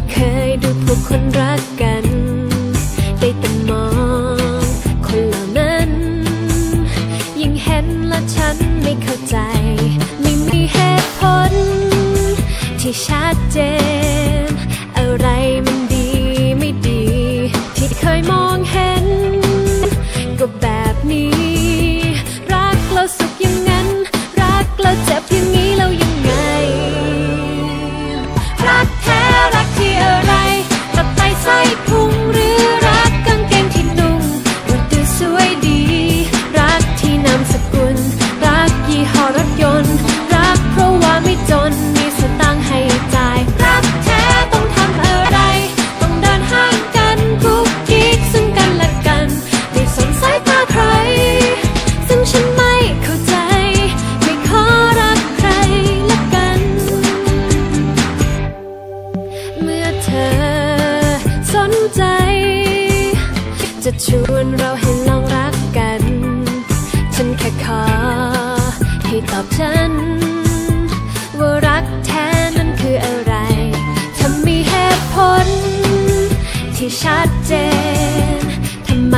ก็เคยดูพวกคนรักกัน ได้แต่มอง คนเหล่านั้น ยิ่งเห็นและฉันไม่เข้าใจ ไม่มีเหตุผล ที่ชัดเจน เธอสนใจ จะชวนเราให้ลองรักกัน ฉันแค่ขอให้ตอบฉัน ว่ารักแท้นั้นคืออะไรทำมีเหตุผล ที่ชัดเจนทำไม